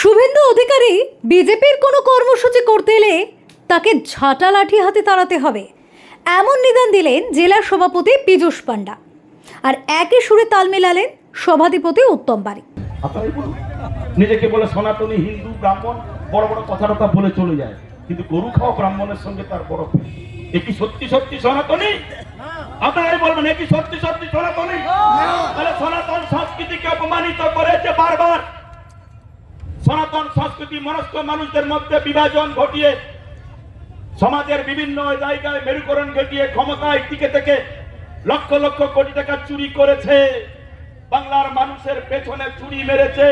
শুভেন্দু অধিকারী বিজেপির কোনো কর্মসূচি করতে এলে তাকে ঝাঁটা লাঠি হাতে তাড়াতে হবে। এমন নিদান দিলেন জেলা সভাপতি পীযূষ পাণ্ডা। আর একই সুরে তাল মেলালেন সভাধিপতি উত্তম বাড়ি নিজেকে বলে সনাতনী হিন্দু ব্রাহ্মণ বড় বড় কথা টথা বলে চলে যায় কিন্তু গরু খাওয়া ব্রাহ্মণের সঙ্গে তার বড়। এ কি সত্যি সত্যি সনাতনী? আপনারাই বলবেন এ কি সত্যি সত্যি সনাতনী? তাহলে সনাতন সংস্কৃতিকে অপমানিত করেছে বারবার। সনাতন সংস্কৃতি মনস্ক মানুষদের মধ্যে বিভাজন ঘটিয়ে সমাজের বিভিন্ন জায়গায় মেরুকরণ ঘটিয়ে ক্ষমতায় টিকে থেকে লক্ষ লক্ষ কোটি টাকা চুরি করেছে। বাংলার মানুষের পেছনে চুরি মেরেছে।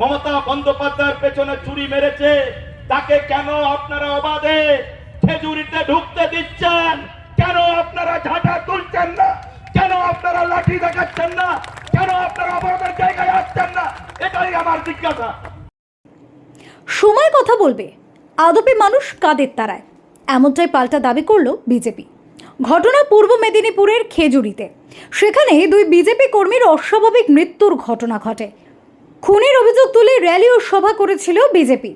মমতা বন্দ্যোপাধ্যায়ের পেছনে চুরি মেরেছে। তাকে কেন আপনারা অবাধে খেজুরিতে ঢুকতে দিচ্ছেন? কেন আপনারা ঝাঁটা তুলছেন না? কেন আপনারা লাঠি দেখাচ্ছেন না? কেন আপনারা অবরোধের জায়গায় আসছেন না? এটাই আমার জিজ্ঞাসা। সময় কথা বলবে। আদপে মানুষ কাদের তারায়? এমনটাই পাল্টা দাবি করল বিজেপি। ঘটনা পূর্ব মেদিনীপুরের খেজুরিতে। সেখানে দুই বিজেপি কর্মীর অস্বাভাবিক মৃত্যুর ঘটনা ঘটে। খুনের অভিযোগ তুলে র্যালি ও সভা করেছিল বিজেপি।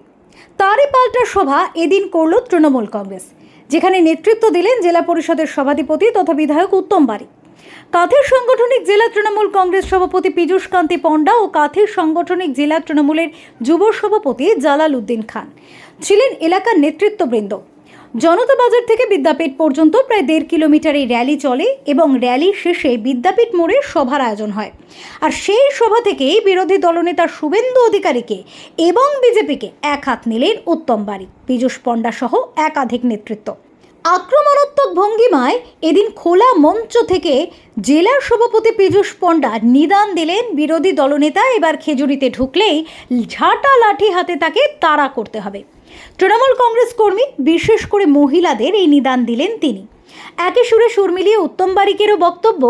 তারই পাল্টা সভা এদিন করল তৃণমূল কংগ্রেস, যেখানে নেতৃত্ব দিলেন জেলা পরিষদের সভাধিপতি তথা বিধায়ক উত্তম বাড়ি কাথের সাংগঠনিক জেলা তৃণমূল কংগ্রেস সভাপতি পীযূষ কান্তি পণ্ডা ও কাথের সাংগঠনিক জেলা তৃণমূলের যুব সভাপতি জালাল উদ্দিন খান ছিলেন এলাকার নেতৃত্ববৃন্দ। জনতা বাজার থেকে বিদ্যাপীঠ পর্যন্ত প্রায় দেড় কিলোমিটার এই র্যালি চলে এবং র্যালি শেষে বিদ্যাপীঠ মোড়ে সভার আয়োজন হয়। আর সেই সভা থেকেই বিরোধী দলনেতা শুভেন্দু অধিকারীকে এবং বিজেপিকে এক হাত নিলেন উত্তম বাড়ি। পীযূষ পণ্ডা সহ একাধিক নেতৃত্ব। আক্রমণাত্মক ভঙ্গিমায় এদিন খোলা মঞ্চ থেকে জেলার সভাপতি পীযূষ পণ্ডা নিদান দিলেন। বিরোধী দলনেতা এবার খেজুরিতে ঢুকলেই ঝাঁটা লাঠি হাতে তাকে তাড়া করতে হবে। তৃণমূল কংগ্রেস কর্মী, বিশেষ করে মহিলাদের এই নিদান দিলেন তিনি। একই সুরে সুর মিলিয়ে উত্তম বারিকেরও বক্তব্য,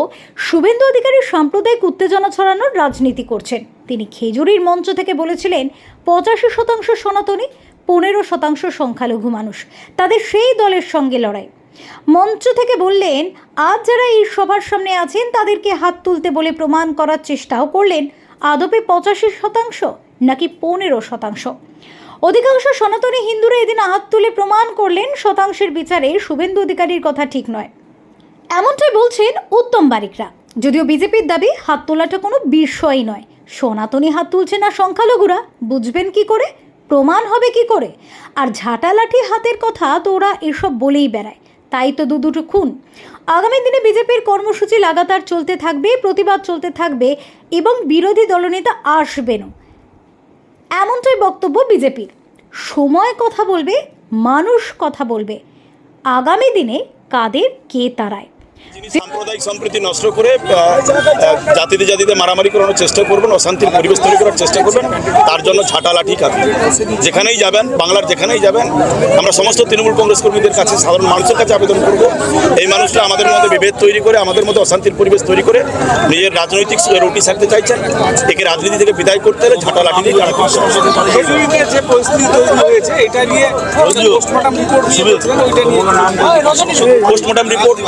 শুভেন্দু অধিকারী সাম্প্রদায়িক উত্তেজনা ছড়ানোর রাজনীতি করছেন। তিনি খেজুরির মঞ্চ থেকে বলেছিলেন, পঁচাশি শতাংশ সনাতনী পনেরো শতাংশ সংখ্যালঘু মানুষ। তাদের সেই দলের সঙ্গে লড়াই। মঞ্চ থেকে বললেন, আজ যারা এই সভার সামনে আছেন, তাদেরকে হাত তুলতে বলে প্রমাণ করার চেষ্টাও করলেন। আদপে পঁচাশি শতাংশ নাকি পনেরো শতাংশ? অধিকাংশ সনাতনী হিন্দুরা এদিন হাত তুলে প্রমাণ করলেন, শতাংশের বিচারে শুভেন্দু অধিকারীর কথা ঠিক নয়। এমনটাই বলছেন উত্তম বারিকরা। যদিও বিজেপির দাবি, হাত তোলাটা কোনো বিষয়ই নয়। সনাতনী হাত তুলছে না সংখ্যালঘুরা, বুঝবেন কি করে? প্রমাণ হবে কি করে? আর ঝাঁটা লাঠি হাতের কথা তো ওরা এসব বলেই বেড়ায়। তাই তো দু দুটো খুন। আগামী দিনে বিজেপির কর্মসূচি লাগাতার চলতে থাকবে, প্রতিবাদ চলতে থাকবে এবং বিরোধী দলনেতা আসবেনও। এমনটাই বক্তব্য বিজেপির। সময় কথা বলবে, মানুষ কথা বলবে। আগামী দিনে কাদের কে তারায় সাম্প্রদায়িক সম্প্রীতি নষ্ট করে জাতিতে জাতিতে মারামারি করানোর চেষ্টা করবেন অশান্তির পরিবেশ তৈরি করার চেষ্টা করবেন তার জন্য ঝাঁটা লাঠি কাঁপবে যেখানেই যাবেন বাংলার যেখানেই যাবেন আমরা সমস্ত তৃণমূল কংগ্রেস কর্মীদের কাছে সাধারণ মানুষের কাছে আবেদন করব। এই মানুষরা আমাদের মধ্যে বিভেদ তৈরি করে আমাদের মধ্যে অশান্তির পরিবেশ তৈরি করে নিজের রাজনৈতিক রুটি সারতে চাইছেন। একে রাজনীতি থেকে বিদায় করতে হলে ঝাঁটা লাঠি দিয়ে। যে পরিস্থিতি তৈরি হয়েছে এটা নিয়ে পোস্টমর্টম রিপোর্ট নিয়ে পোস্টমর্টম রিপোর্ট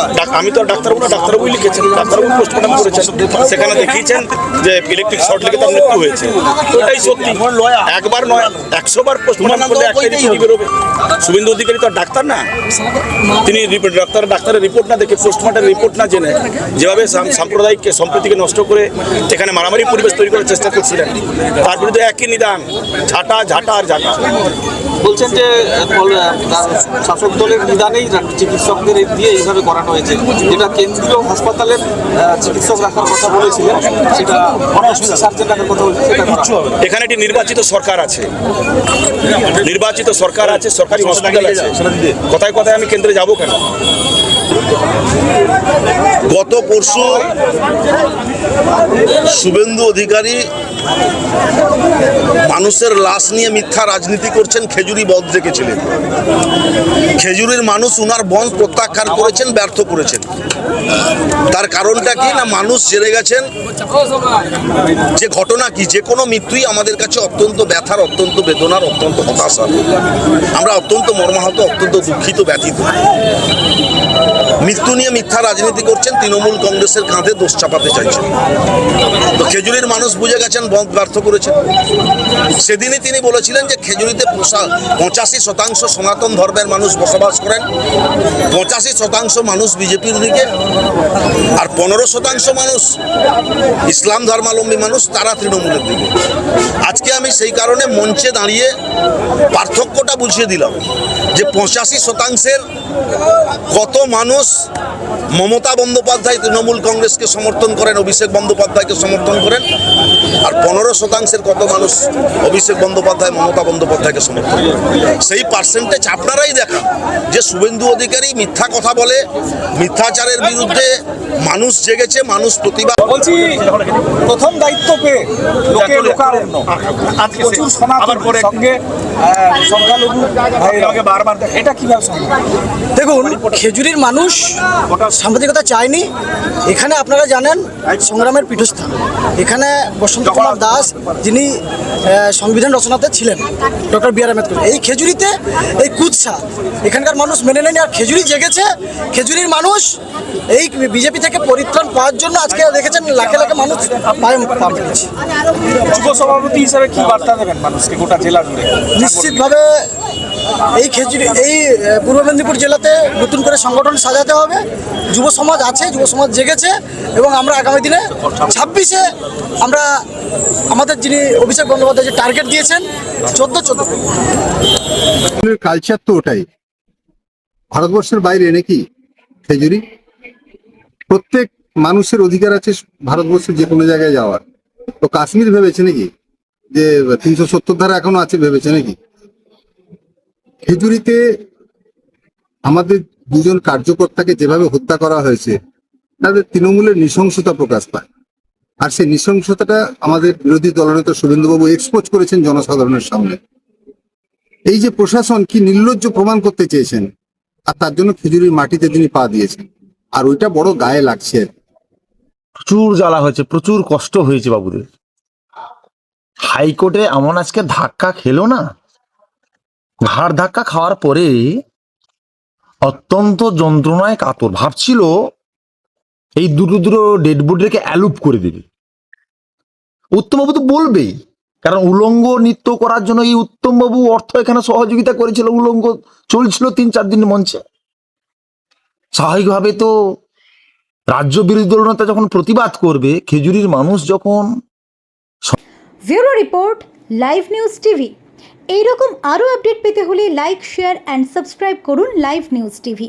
আমি তো ডাক্তারবাবু না ডাক্তারবাবুই লিখেছেন ডাক্তারবাবু পোস্টমর্টম করেছেন। সেখানে দেখিয়েছেন যে ইলেকট্রিক শর্ট লেগে তার মৃত্যু হয়েছে। তো এটাই সত্যি। একবার নয় একশো বার পোস্টমর্টম করলে একটাই রিপোর্ট বেরোবে। শুভেন্দু অধিকারী তো আর ডাক্তার না। তিনি রিপোর্ট ডাক্তার ডাক্তারের রিপোর্ট না দেখে পোস্টমর্টম রিপোর্ট না জেনে যেভাবে সাম- সাম্প্রদায়িক সম্প্রীতিকে নষ্ট করে সেখানে মারামারি পরিবেশ তৈরি করার চেষ্টা করছিলেন। তার বিরুদ্ধে একই নিদান। ঝাঁটা ঝাঁটা আর ঝাঁটা। বলছেন যে শাসক দলের নিদানেই চিকিৎসকদের দিয়ে এইভাবে করানো হয়েছে। যেটা কেন্দ্রীয় হাসপাতালের চিকিৎসক রাখার কথা বলেছিলেন সেটা সার্জেন রাখার কথা। এখানে একটি নির্বাচিত সরকার আছে। নির্বাচিত সরকার আছে সরকারি হসপিটাল আছে। কথায় কথায় আমি কেন্দ্রে যাব কেন? গত পরশু শুভেন্দু অধিকারী মানুষের লাশ নিয়ে মিথ্যা রাজনীতি করছেন খেজুরি বধ রেখেছিলেন। খেজুরির মানুষ উনার বন্ধ প্রত্যাখ্যান করেছেন, ব্যর্থ করেছেন। তার কারণটা কি না মানুষ জেনে গেছেন? যে ঘটনা কি? যে কোনো মৃত্যুই আমাদের কাছে অত্যন্ত ব্যথার, অত্যন্ত বেদনার, অত্যন্ত হতাশার। আমরা অত্যন্ত মর্মাহত, অত্যন্ত দুঃখিত, ব্যথিত। মৃত্যু নিয়ে মিথ্যা রাজনীতি করছেন তৃণমূল কংগ্রেসের কাঁধে দোষ চাপাতে চাইছেন। তো খেজুরির মানুষ বুঝে গেছেন, বন্ধ ব্যর্থ করেছেন। সেদিনই তিনি বলেছিলেন যে খেজুরিতে পঁচাশি শতাংশ সনাতন ধর্মের মানুষ বসবাস করেন, পঁচাশি শতাংশ মানুষ বিজেপির দিকে, আর পনেরো শতাংশ মানুষ ইসলাম ধর্মাবলম্বী মানুষ তারা তৃণমূলের দিকে। আজকে আমি সেই কারণে মঞ্চে দাঁড়িয়ে পার্থক্যটা বুঝিয়ে দিলাম। যে পঁচাশি শতাংশের কত মানুষ মমতা বন্দ্যোপাধ্যায় তৃণমূল কংগ্রেসকে সমর্থন করেন অভিষেক বন্দ্যোপাধ্যায়কে সমর্থন করেন আর পনেরো শতাংশের কত মানুষ অভিষেক বন্দ্যোপাধ্যায় মমতা বন্দ্যোপাধ্যায়কে সমর্থন করেন? সেই পার্সেন্টেজ আপনারাই দেখান যে শুভেন্দু অধিকারী মিথ্যা কথা বলে মিথ্যাচারের বিরুদ্ধে মানুষ জেগেছে মানুষ প্রতিবাদ বলছি প্রথম দায়িত্ব পেয়ে লোকে লোকারণ্য। প্রচুর সনাতন সঙ্গে সংখ্যালঘু বারবার এটা কীভাবে দেখুন খেজুরির মানুষ সাংবাদিকতা চায়নি এখানে আপনারা জানেন সংগ্রামের পীঠস্থান এখানে বসন্ত কুমার দাস যিনি সংবিধান রচনাতে ছিলেন ডক্টর বি আর আম্বেদকর। এই খেজুরিতে এই কুৎসা এখানকার মানুষ মেনে নেয়নি। আর খেজুরি জেগেছে খেজুরির মানুষ এই বিজেপি থেকে পরিত্রাণ পাওয়ার জন্য আজকে দেখেছেন লাখে লাখে মানুষ পায়ে পা মেলেছে। যুব সভাপতি হিসাবে কি বার্তা দেবেন মানুষকে গোটা জেলা জুড়ে? নিশ্চিতভাবে এই খেজুরি, এই পূর্ব মেদিনীপুর জেলাতে নতুন করে সংগঠন সাজাতে হবে। যুব সমাজ আছে, যুব সমাজ জেগেছে এবং আমরা আগামী দিনে ছাব্বিশে আমরা আমাদের যিনি অভিষেক বন্দ্যোপাধ্যায় যে টার্গেট দিয়েছেন, চোদ্দ, চোদ্দ। কালচার তো ওটাই। ভারতবর্ষের বাইরে নাকি খেজুরি? প্রত্যেক মানুষের অধিকার আছে ভারতবর্ষের যে কোনো জায়গায় যাওয়ার। তো কাশ্মীর ভেবেছে নাকি? যে তিনশো সত্তর ধারা এখনও আছে ভেবেছে নাকি? খেজুরিতে আমাদের দুজন কার্যকর্তাকে যেভাবে হত্যা করা হয়েছে, তাদের তৃণমূলের নৃশংসতা প্রকাশ পায়। আর সেই নৃশংসতাটা আমাদের বিরোধী দলনেতা শুভেন্দুবাবু এক্সপোজ করেছেন জনসাধারণের সামনে। এই যে প্রশাসন কি নির্লজ্জ প্রমাণ করতে চেয়েছেন, আর তার জন্য খেজুরির মাটিতে তিনি পা দিয়েছেন, আর ওইটা বড় গায়ে লাগছে। প্রচুর জ্বালা হয়েছে, প্রচুর কষ্ট হয়েছে বাবুদের। হাইকোর্টে এমন আজকে ধাক্কা খেলো না? ঘাড় ধাক্কা খাওয়ার পরে অত্যন্ত যন্ত্রণায় কাতর। ভাবছিল এই দুটো দুটো ডেড বডি রেখে অ্যালুপ করে দেবে। উত্তমবাবু তো বলবেই, কারণ উলঙ্গ নৃত্য করার জন্য এই উত্তমবাবু অর্থ এখানে সহযোগিতা করেছিল। উলঙ্গ চলছিল তিন চার দিন মঞ্চে। স্বাভাবিকভাবে তো রাজ্য বিরোধী দলনেতা যখন প্রতিবাদ করবে, খেজুরির মানুষ যখন bureau report, live news TV. এইরকম আরও আপডেট পেতে হলে লাইক শেয়ার অ্যান্ড সাবস্ক্রাইব করুন লাইভ নিউজ টিভি